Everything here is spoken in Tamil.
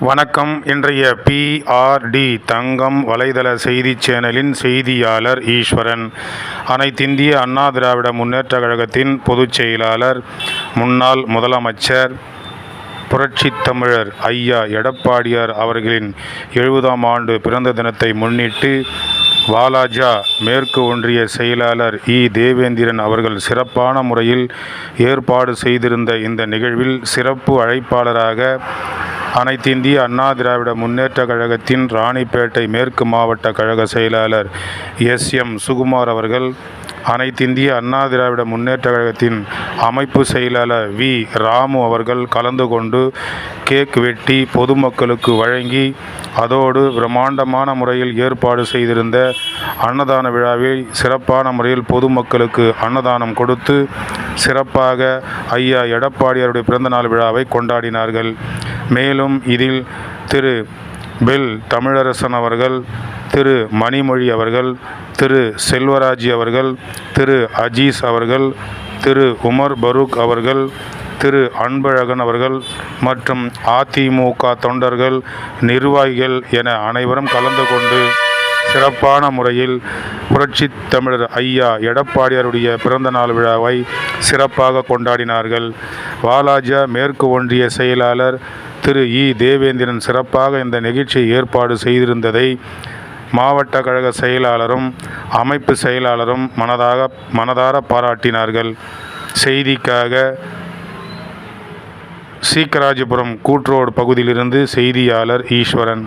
வணக்கம். இன்றைய பிஆர்டி தங்கம் வலைதள செய்தி சேனலின் செய்தியாளர் ஈஸ்வரன். அனைத்திந்திய அண்ணா திராவிட முன்னேற்ற கழகத்தின் பொதுச் செயலாளர் முன்னாள் முதலமைச்சர் புரட்சித் தமிழர் ஐயா எடப்பாடியார் அவர்களின் எழுபதாம் ஆண்டு பிறந்த தினத்தை முன்னிட்டு வாலாஜா மேற்கு ஒன்றிய செயலாளர் இ. தேவேந்திரன் அவர்கள் சிறப்பான முறையில் ஏற்பாடு செய்திருந்த இந்த நிகழ்வில் சிறப்பு அழைப்பாளராக அனைத்திந்திய அண்ணா திராவிட முன்னேற்றக் கழகத்தின் ராணிப்பேட்டை மேற்கு மாவட்ட கழக செயலாளர் எஸ் எம் சுகுமார் அவர்கள் அனைத்திந்திய அண்ணா திராவிட முன்னேற்ற கழகத்தின் அமைப்பு செயலாளர் வி. ராமு அவர்கள் கலந்து கொண்டு கேக் வெட்டி பொதுமக்களுக்கு வழங்கி அதோடு பிரம்மாண்டமான முறையில் ஏற்பாடு செய்திருந்த அன்னதான விழாவில் சிறப்பான முறையில் பொதுமக்களுக்கு அன்னதானம் கொடுத்து சிறப்பாக ஐயா எடப்பாடியாருடைய பிறந்தநாள் விழாவை கொண்டாடினார்கள். மேலும் இதில் திரு பெல் தமிழரசன் அவர்கள் திரு மணிமொழி அவர்கள் திரு செல்வராஜ் அவர்கள் திரு அஜீஸ் அவர்கள் திரு உமர் பரூக் அவர்கள் திரு அன்பழகன் அவர்கள் மற்றும் அதிமுக தொண்டர்கள் நிர்வாகிகள் என அனைவரும் கலந்து கொண்டு சிறப்பான முறையில் புரட்சித் தமிழர் ஐயா எடப்பாடியாருடைய பிறந்த நாள் விழாவை சிறப்பாக கொண்டாடினார்கள். வாலாஜா மேற்கு ஒன்றிய செயலாளர் திரு இ. தேவேந்திரன் சிறப்பாக இந்த நிகழ்ச்சியை ஏற்பாடு செய்திருந்ததை மாவட்ட கழக செயலாளரும் அமைப்பு செயலாளரும் மனதாக மனதார பாராட்டினார்கள். செய்திக்காக சீக்கராஜபுரம் கூட்ரோடு பகுதியிலிருந்து செய்தியாளர் ஈஸ்வரன்.